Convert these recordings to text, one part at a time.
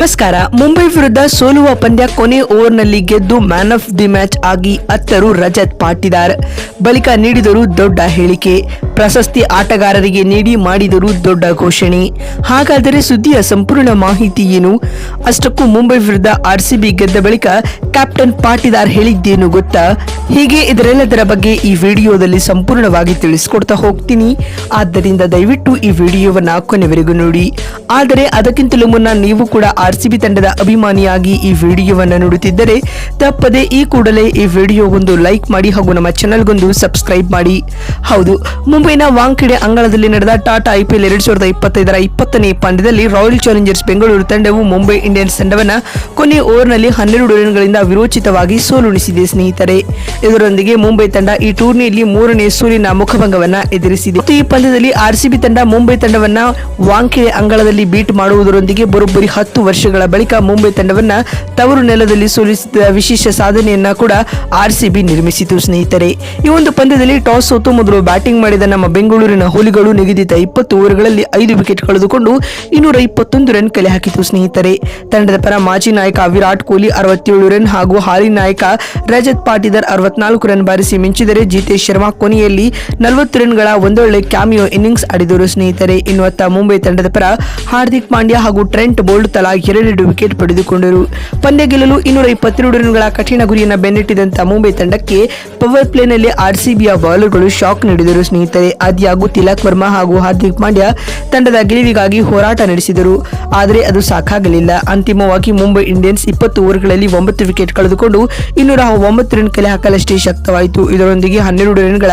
ನಮಸ್ಕಾರ. ಮುಂಬೈ ವಿರುದ್ಧ ಸೋಲುವ ಪಂದ್ಯ ಕೊನೆ ಓವರ್ನಲ್ಲಿ ಗೆದ್ದು ಮ್ಯಾನ್ ಆಫ್ ದಿ ಮ್ಯಾಚ್ ಆಗಿ ಅತ್ತರು ರಜತ್ ಪಾಟಿದಾರ್. ಬಳಿಕ ನೀಡಿದರು ದೊಡ್ಡ ಹೇಳಿಕೆ. ಪ್ರಶಸ್ತಿ ಆಟಗಾರರಿಗೆ ನೀಡಿ ಮಾಡಿದರು ದೊಡ್ಡ ಘೋಷಣೆ. ಹಾಗಾದರೆ ಸುದ್ದಿಯ ಸಂಪೂರ್ಣ ಮಾಹಿತಿ ಏನು? ಅಷ್ಟಕ್ಕೂ ಮುಂಬೈ ವಿರುದ್ಧ ಆರ್ಸಿಬಿ ಗೆದ್ದ ಬಳಿಕ ಕ್ಯಾಪ್ಟನ್ ಪಾಟಿದಾರ್ ಹೇಳಿದ್ದೇನು ಗೊತ್ತಾ? ಹೀಗೆ ಇದರೆಲ್ಲದರ ಬಗ್ಗೆ ಈ ವಿಡಿಯೋದಲ್ಲಿ ಸಂಪೂರ್ಣವಾಗಿ ತಿಳಿಸಿಕೊಡ್ತಾ ಹೋಗ್ತೀನಿ. ಆದ್ದರಿಂದ ದಯವಿಟ್ಟು ಈ ವಿಡಿಯೋವನ್ನು ಕೊನೆವರೆಗೂ ನೋಡಿ. ಆದರೆ ಅದಕ್ಕಿಂತಲೂ ಮುನ್ನ ನೀವು ಕೂಡ ಆರ್ಸಿಬಿ ತಂಡದ ಅಭಿಮಾನಿಯಾಗಿ ಈ ವಿಡಿಯೋವನ್ನು ನೋಡುತ್ತಿದ್ದರೆ ತಪ್ಪದೆ ಈ ಕೂಡಲೇ ಈ ವಿಡಿಯೋಗೊಂದು ಲೈಕ್ ಮಾಡಿ ಹಾಗೂ ನಮ್ಮ ಚಾನೆಲ್ಗೊಂದು ಸಬ್ಸ್ಕ್ರೈಬ್ ಮಾಡಿ. ಹೌದು, ಮುಂಬೈನ ವಾಂಖೆಡೆ ಅಂಗಳದಲ್ಲಿ ನಡೆದ ಟಾಟಾ ಐಪಿಎಲ್ ಎರಡ್ ಸಾವಿರದ ಇಪ್ಪತ್ತೈದರ ಇಪ್ಪತ್ತನೇ ಪಂದ್ಯದಲ್ಲಿ ರಾಯಲ್ ಚಾಲೆಂಜರ್ಸ್ ಬೆಂಗಳೂರು ತಂಡವು ಮುಂಬೈ ಇಂಡಿಯನ್ಸ್ ತಂಡವನ್ನ ಕೊನೆ ಓವರ್ನಲ್ಲಿ ಹನ್ನೆರಡು ರನ್ಗಳಿಂದ ವಿರೋಚಿತವಾಗಿ ಸೋಲುಣಿಸಿದೆ ಸ್ನೇಹಿತರೆ. ಇದರೊಂದಿಗೆ ಮುಂಬೈ ತಂಡ ಈ ಟೂರ್ನಿಯಲ್ಲಿ ಮೂರನೇ ಸೋಲಿನ ಮುಖಭಂಗವನ್ನು ಎದುರಿಸಿದೆ. ಈ ಪಂದ್ಯದಲ್ಲಿ ಆರ್ಸಿಬಿ ತಂಡ ಮುಂಬೈ ತಂಡವನ್ನ ವಾಂಖೆಡೆ ಅಂಗಳದಲ್ಲಿ ಬೀಟ್ ಮಾಡುವುದರೊಂದಿಗೆ ಬರೋಬ್ಬರಿ ಹತ್ತು ವರ್ಷಗಳ ಬಳಿಕ ಮುಂಬೈ ತಂಡವನ್ನ ತವರು ನೆಲದಲ್ಲಿ ಸೋಲಿಸಿದ ವಿಶೇಷ ಸಾಧನೆಯನ್ನ ಕೂಡ ಆರ್ಸಿಬಿ ನಿರ್ಮಿಸಿತು ಸ್ನೇಹಿತರೆ. ಈ ಒಂದು ಪಂದ್ಯದಲ್ಲಿ ಟಾಸ್ ಸೋತು ಮೊದಲು ಬ್ಯಾಟಿಂಗ್ ಮಾಡಿದ ನಮ್ಮ ಬೆಂಗಳೂರಿನ ಹುಲಿಗಳು ನಿಗದಿತ ಇಪ್ಪತ್ತು ಓವರ್ಗಳಲ್ಲಿ ಐದು ವಿಕೆಟ್ ಕಳೆದುಕೊಂಡು ಇನ್ನೂರ ಇಪ್ಪತ್ತೊಂದು ರನ್ ಕಲೆ ಹಾಕಿತು ಸ್ನೇಹಿತರೆ. ತಂಡದ ಪರ ಮಾಜಿ ನಾಯಕ ವಿರಾಟ್ ಕೊಹ್ಲಿ ಅರವತ್ತೇಳು ರನ್ ಹಾಗೂ ಹಾಲಿ ನಾಯಕ ರಜತ್ ಪಾಟೀದರ್ ಅರವತ್ನಾಲ್ಕು ರನ್ ಬಾರಿಸಿ ಮಿಂಚಿದರೆ ಜಿತೇಶ್ ಶರ್ಮಾ ಕೊನೆಯಲ್ಲಿ ನಲವತ್ತು ರನ್ಗಳ ಒಂದೊಳ್ಳೆ ಕ್ಯಾಮಿಯೋ ಇನ್ನಿಂಗ್ಸ್ ಆಡಿದರು ಸ್ನೇಹಿತರೆ. ಇನ್ನು ಮುಂಬೈ ತಂಡದ ಪರ ಹಾರ್ದಿಕ್ ಪಾಂಡ್ಯ ಹಾಗೂ ಟ್ರೆಂಟ್ ಬೋಲ್ಡ್ ತಲಾ ಎರಡೆರಡು ವಿಕೆಟ್ ಪಡೆದುಕೊಂಡರು. ಪಂದ್ಯ ಗೆಲ್ಲಲು ಇನ್ನೂರ ಇಪ್ಪತ್ತೆರಡು ರನ್ಗಳ ಕಠಿಣ ಗುರಿಯನ್ನು ಬೆನ್ನಟ್ಟಿದಂತ ಮುಂಬೈ ತಂಡಕ್ಕೆ ಪವರ್ ಪ್ಲೇನಲ್ಲಿ ಆರ್ಸಿಬಿಯ ಬೌಲರ್ಗಳು ಶಾಕ್ ನೀಡಿದರು. ಸ್ನೇಹಿತರೆ ಆದ್ಯಾಗೂ ತಿಲಕ್ ವರ್ಮಾ ಹಾಗೂ ಹಾರ್ದಿಕ್ ಪಾಂಡ್ಯ ತಂಡದ ಗೆಲುವಿಗಾಗಿ ಹೋರಾಟ ನಡೆಸಿದರು. ಆದರೆ ಅದು ಸಾಕಾಗಲಿಲ್ಲ. ಅಂತಿಮವಾಗಿ ಮುಂಬೈ ಇಂಡಿಯನ್ಸ್ ಇಪ್ಪತ್ತು ಓವರ್ಗಳಲ್ಲಿ ಒಂಬತ್ತು ವಿಕೆಟ್ ಕಳೆದುಕೊಂಡು ಇನ್ನೂರ ಒಂಬತ್ತು ರನ್ ಕಲೆ ಹಾಕಲಷ್ಟೇ ಶಕ್ತವಾಯಿತು. ಇದರೊಂದಿಗೆ ಹನ್ನೆರಡು ರನ್ಗಳ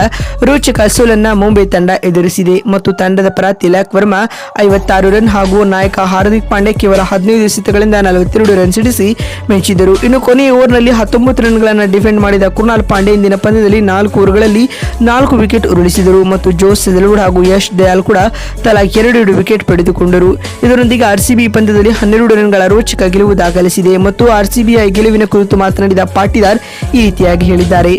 ರೋಚಕ ಸೋಲನ್ನ ಮುಂಬೈ ತಂಡ ಎದುರಿಸಿದೆ. ಮತ್ತು ತಂಡದ ಪರ ತಿಲಕ್ ವರ್ಮಾ ಐವತ್ತಾರು ರನ್ ಹಾಗೂ ನಾಯಕ ಹಾರ್ದಿಕ್ ಪಾಂಡ್ಯ ಕೇವಲ ಹದಿನೈದು ಎಸೆತಗಳಿಂದ ನಲವತ್ತೆರಡು ರನ್ ಸಿಡಿಸಿ ಮೆಚ್ಚಿದರು ಇನ್ನು ಕೊನೆಯ ಓವರ್ನಲ್ಲಿ ಹತ್ತೊಂಬತ್ತು ರನ್ಗಳನ್ನು ಡಿಫೆಂಡ್ ಮಾಡಿದ ಕುರ್ನಾಲ್ ಪಾಂಡೆ ಇಂದಿನ ಪಂದ್ಯದಲ್ಲಿ ನಾಲ್ಕು ಓವರ್ಗಳಲ್ಲಿ ನಾಲ್ಕು ವಿಕೆಟ್ ಉರುಳಿಸಿದರು ಮತ್ತು ಜೋಸ್ ಸೆದಲ್ವುಡ್ ಹಾಗೂ ಯಶ್ ದಯಾಲ್ ಕೂಡ ತಲಾ ಎರಡೆರಡು ವಿಕೆಟ್ ಪಡೆದುಕೊಂಡರು. ಇದರೊಂದಿಗೆ ಆರ್ಸಿಬಿ ಪಂದ್ಯದಲ್ಲಿ ಹನ್ನೆರಡು ರನ್ಗಳ ರೋಚಕ ಗೆಲುವು ದಾಖಲಿಸಿದೆ ಮತ್ತು ಆರ್ಸಿಬಿಯ ಗೆಲುವಿನ ಕುರಿತು ಮಾತನಾಡಿದ ಪಾಟಿದಾರ್ ಈ ರೀತಿಯಾಗಿ ಹೇಳಿದ್ದಾರೆ.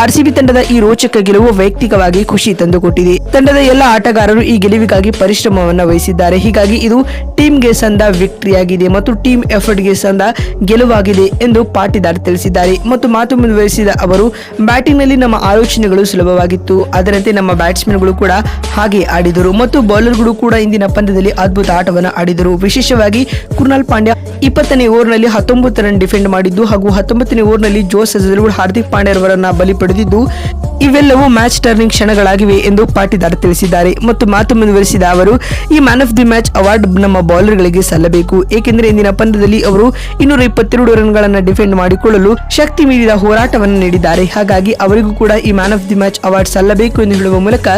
ಆರ್ಸಿಬಿ ತಂಡದ ಈ ರೋಚಕ ಗೆಲುವು ವೈಯಕ್ತಿಕವಾಗಿ ಖುಷಿ ತಂದುಕೊಟ್ಟಿದೆ. ತಂಡದ ಎಲ್ಲ ಆಟಗಾರರು ಈ ಗೆಲುವಿಗಾಗಿ ಪರಿಶ್ರಮವನ್ನು ವಹಿಸಿದ್ದಾರೆ. ಹೀಗಾಗಿ ಇದು ಟೀಮ್ಗೆ ಸಂದ ವಿಕ್ಟರಿಯಾಗಿದೆ ಮತ್ತು ಟೀಮ್ ಎಫರ್ಟ್ಗೆ ಸಂದ ಗೆಲುವಾಗಿದೆ ಎಂದು ಪಾಟಿದಾರ್ ತಿಳಿಸಿದ್ದಾರೆ. ಮತ್ತು ಮಾತು ಮುಂದುವರಿಸಿದ ಅವರು, ಬ್ಯಾಟಿಂಗ್ನಲ್ಲಿ ನಮ್ಮ ಆಲೋಚನೆಗಳು ಸುಲಭವಾಗಿತ್ತು. ಅದರಂತೆ ನಮ್ಮ ಬ್ಯಾಟ್ಸ್ಮನ್ಗಳು ಕೂಡ ಹಾಗೆ ಆಡಿದರು. ಮತ್ತು ಬೌಲರ್ಗಳು ಕೂಡ ಇಂದಿನ ಪಂದ್ಯದಲ್ಲಿ ಅದ್ಭುತ ಆಟವನ್ನು ಆಡಿದರು. ವಿಶೇಷವಾಗಿ ಕುರ್ನಾಲ್ ಪಾಂಡ್ಯ ಇಪ್ಪತ್ತನೇ ಓವರ್ನಲ್ಲಿ ಹತ್ತೊಂಬತ್ತು ರನ್ ಡಿಫೆಂಡ್ ಮಾಡಿದ್ದು ಹಾಗೂ ಹತ್ತೊಂಬತ್ತನೇ ಓವರ್ನಲ್ಲಿ ಜೋಸ್ ಹಾರ್ದಿಕ್ ಪಾಂಡ್ಯವರನ್ನ ಬಲಿ ಪಡೆದಿದ್ದು ಇವೆಲ್ಲವೂ ಮ್ಯಾಚ್ ಟರ್ನಿಂಗ್ ಕ್ಷಣಗಳಾಗಿವೆ ಎಂದು ಪಾಟಿದಾರ್ ತಿಳಿಸಿದ್ದಾರೆ. ಮತ್ತು ಮಾತು ಮುಂದುವರಿಸಿದ ಅವರು, ಈ man of the match award ನಮ್ಮ ಬೌಲರ್ಗಳಿಗೆ ಸಲ್ಲಬೇಕು. ಏಕೆಂದರೆ ಇಂದಿನ ಪಂದ್ಯದಲ್ಲಿ ಅವರು ಇನ್ನೂರ ಇಪ್ಪತ್ತೆರಡು ರನ್ಗಳನ್ನು ಡಿಫೆಂಡ್ ಮಾಡಿಕೊಳ್ಳಲು ಶಕ್ತಿ ಮೀರಿದ ಹೋರಾಟವನ್ನು ನೀಡಿದ್ದಾರೆ. ಹಾಗಾಗಿ ಅವರಿಗೂ ಕೂಡ ಈ man of the match award ಸಲ್ಲಬೇಕು ಎಂದು ಹೇಳುವ ಮೂಲಕ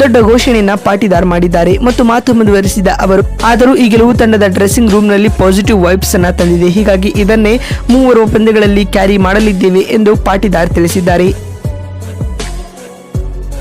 ದೊಡ್ಡ ಘೋಷಣೆಯನ್ನ ಪಾಟಿದಾರ್ ಮಾಡಿದ್ದಾರೆ. ಮತ್ತು ಮಾತು ಮುಂದುವರಿಸಿದ ಅವರು, ಆದರೂ ಈ ಗೆಲುವು ತಂಡದ ಡ್ರೆಸ್ಸಿಂಗ್ ರೂಮ್ನಲ್ಲಿ ಪಾಸಿಟಿವ್ ವೈಬ್ಸ್ ಅನ್ನ ತಂದಿದೆ. ಹೀಗಾಗಿ ಇದನ್ನೇ ಮೂವರು ಪಂದ್ಯಗಳಲ್ಲಿ ಕ್ಯಾರಿ ಮಾಡಲಿದ್ದೇವೆ ಎಂದು ಪಾಟಿದಾರ್ ತಿಳಿಸಿದ್ದಾರೆ.